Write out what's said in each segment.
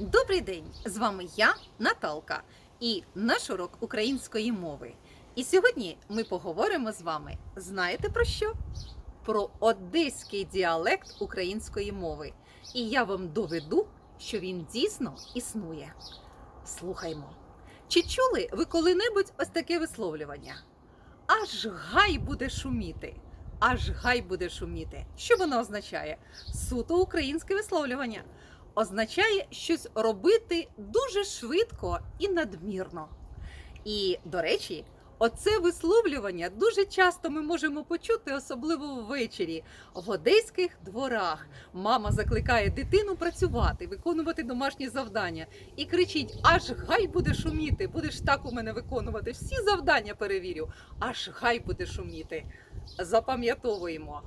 Добрий день! З вами я, Наталка, і наш урок української мови. І сьогодні ми поговоримо з вами. Знаєте про що? Про одеський діалект української мови. І я вам доведу, що він дійсно існує. Слухаймо. Чи чули ви коли-небудь ось таке висловлювання? Аж гай буде шуміти. Аж гай буде шуміти. Що воно означає? Суто українське висловлювання означає щось робити дуже швидко і надмірно. І, до речі, оце висловлювання дуже часто ми можемо почути, особливо ввечері, в одеських дворах. Мама закликає дитину працювати, виконувати домашні завдання і кричить: аж гай буде шуміти, будеш так у мене виконувати. Всі завдання перевірю, аж гай буде шуміти. Запам'ятовуємо.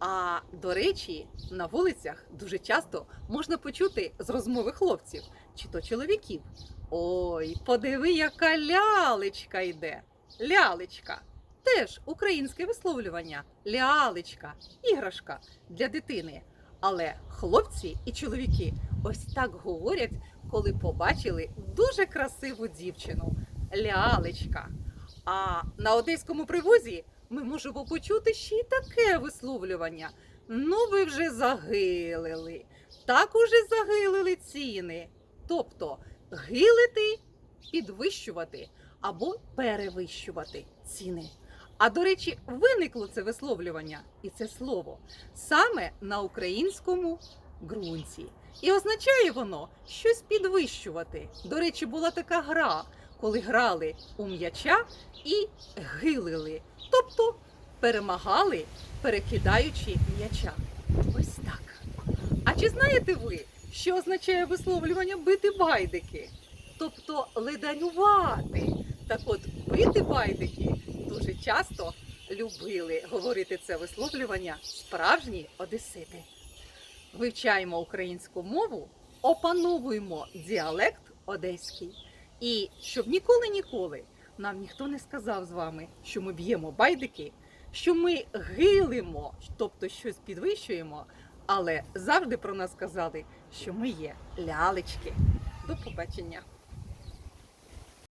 А до речі, на вулицях дуже часто можна почути з розмови хлопців чи то чоловіків. Ой, подиви, яка лялечка йде. Лялечка. Теж українське висловлювання. Лялечка, іграшка для дитини. Але хлопці і чоловіки ось так говорять, коли побачили дуже красиву дівчину. Лялечка. А на одеському привозі ми можемо почути ще й таке висловлювання. Ну, ви вже загилили. Так уже загилили ціни. Тобто гилити, підвищувати або перевищувати ціни. А до речі, виникло це висловлювання і це слово саме на українському ґрунті. І означає воно щось підвищувати. До речі, була така гра, коли грали у м'яча і гилили, тобто перемагали, перекидаючи м'яча. Ось так. А чи знаєте ви, що означає висловлювання бити байдики? Тобто ледарювати. Так от бити байдики дуже часто любили говорити це висловлювання справжні одесити. Вивчаємо українську мову, опановуємо діалект одеський. І щоб ніколи-ніколи нам ніхто не сказав з вами, що ми б'ємо байдики, що ми гилимо, тобто щось підвищуємо, але завжди про нас казали, що ми є лялечки. До побачення!